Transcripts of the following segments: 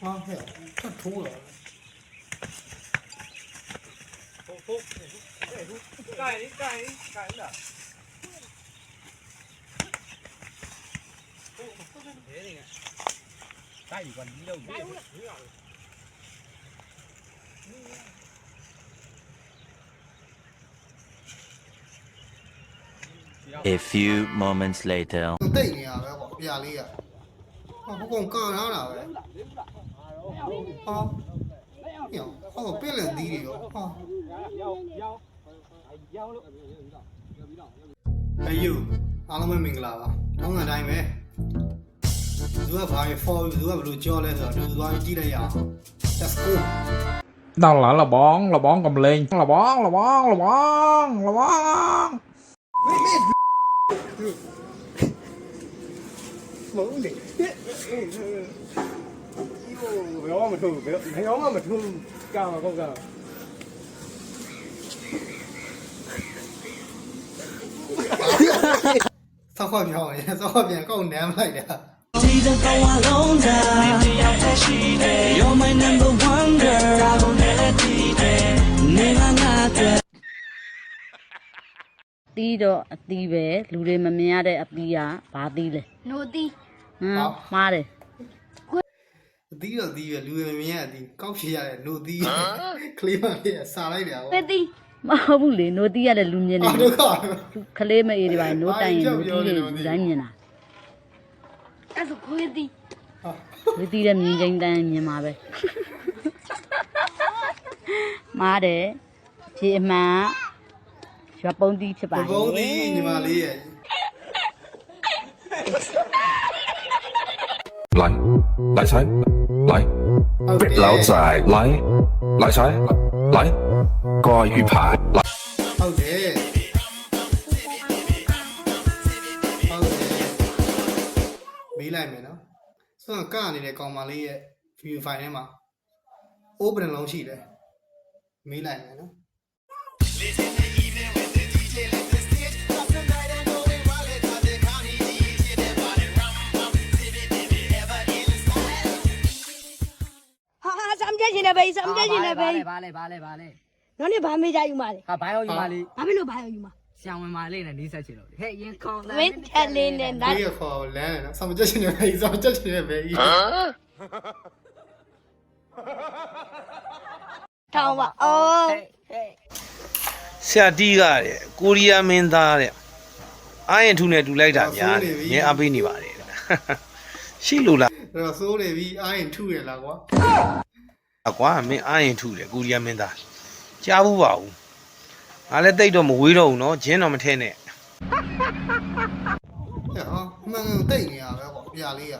啊，是，这秃了。秃秃，这秃，盖的盖的盖的。带一罐饮料，饮料。A few moments later. 对呀，我压力呀。 တိတ်နေရပဲပေါ့အပြာလေးကဟာဘကုံကန်ထားတာပဲဟာညောဟောပြက်လက်သီးတွေရောဟာအယူအားလုံးပဲမင်္ဂလာပါတောင်းကန်တိုင်းပဲသူကဘာပဲ for you သူကဘယ်လိုကြောလဲဆိုတော့သူသွားကြည့်လိုက်ရအောင် let's go นั่นแหละระบองระบองกำเลงระบ မဟုတ်လေဘယ်တော့မှမထိုးဘယ်တော့မှမထိုးကာမကောက်ကဆောက်ခွက်ပြောင်းရယ်ဆောက်ခွက်ပြန်ကောက်နမ်းလိုက်တာဒီတော့ကောင်းအောင်လုံးတာဒီရောက်တဲ့ရှိတယ် You're my number one girl I will never leave you နေလာငါတဲ့တီးတော့အတီးပဲလူတွေမမြင်ရတဲ့အတီးကဘာတီးလဲ노တီး မ်မှားတယ်အသီးတော့သီးပဲလူတွေမမြင်ရအသီးကောက်ဖြေရတဲ့နိုသီးကလေးမလေးစားလိုက်တယ်ဟောပဲတီမဟုတ်ဘူးလေနိုတီးရတဲ့လူမြင်နေအော်ဒုက္ခခလေးမအေးတွေပါနိုးတိုင်ရင်နိုတီးတွေလူတိုင်းမြင်တာအဲ့ဆိုခွေးတီလူတီးတဲ့မြင်ချင်းတန်းမြင်မှာပဲမှားတယ်ခြေအမှန်ကရွာပုံးတီးဖြစ်ပါဘလေဘုံသီးညီမလေးရဲ့ line line side line bit loud side line line side line ก็อยู่ผ่านဟုတ်တယ်ဟုတ်တယ်မေးလိုက်မယ်နော်ဆိုတော့ကအနေနဲ့ကောင်မလေးရဲ့ view file ထဲမှာ open လုံးရှိတယ်မေးလိုက်မယ်နော် မ်းပြချင်တယ်ပဲစမ်းပြချင်တယ်ပဲဘာလဲဘာလဲဘာလဲနောက်နေ့ဗာမေးကြယူပါလေဟာဘိုင်ယိုယူမလေးဘာဖြစ်လို့ဗာယူမှာဆောင်းဝင်မလေးနဲ့နီးဆက်ချင်လို့ဟဲ့ရင်ခေါင်းဝင်းတက်လေးနဲ့နားဒီကခေါ်လမ်းနော်ဆောင်းချက်ရှင်နေပဲဆောင်းချက်ရှင်နေပဲထောင်းပါအော်ဆရာတီးကတဲ့ကိုရီးယားမင်းသားတဲ့အာရင်ထူနဲ့တူလိုက်တာများတယ်ငင်းအပေးနေပါတယ်တဲ့ရှိလို့လားအဲ့တော့စိုးနေပြီအားရင်ထုရလားကွာ အကွာမင်းအာရင်ထုတယ်ကိုရီးယားမင်းသားကြားဘူးပါဘူးငါလည်းတိတ်တော့မဝေးတော့ဘူးနော်ဂျင်းတော့မထဲနဲ့ဟဲ့ဟာမင်းတိတ်နေရပဲပေါ့ပြလေးက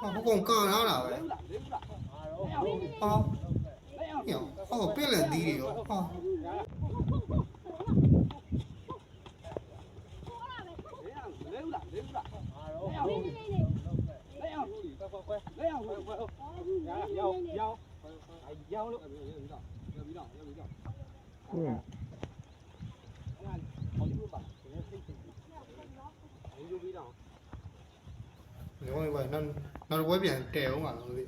ဟာဘုကောင်ကန်ထားတာပဲဟာညောဟောပြည့်လက်သေးတယ်ရောဟာ要要要。 ညောင်းပဲနောက်နောက်ဘွဲပြန်တဲအောင်ပါလို့လေ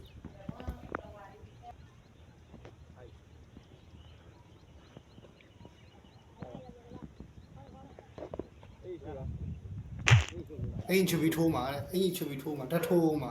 အင်ချူပြီးထိုးမှာတဲ့အင်ချူပြီးထိုးမှာဓာတ်ထိုးမှာ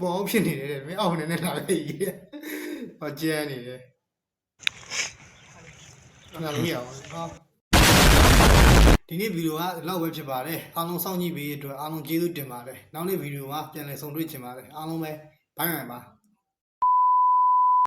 ဘောဖြစ်နေတယ်တဲ့မင်းအောက်နေနဲ့လာလေကြီးတဲ့ဟောကျန်းနေတယ်နာလို့ရအောင်ဟာဒီနေ့ဗီဒီယိုကဒီလောက်ပဲဖြစ်ပါတယ်အားလုံးစောင့်ကြည့်ပေးတဲ့အတွက်အားလုံးကျေးဇူးတင်ပါတယ်နောက်နေ့ဗီဒီယိုမှာပြန်လည်ဆုံတွေ့ချင်ပါတယ်အားလုံးပဲဘိုင်ဘိုင်ပါ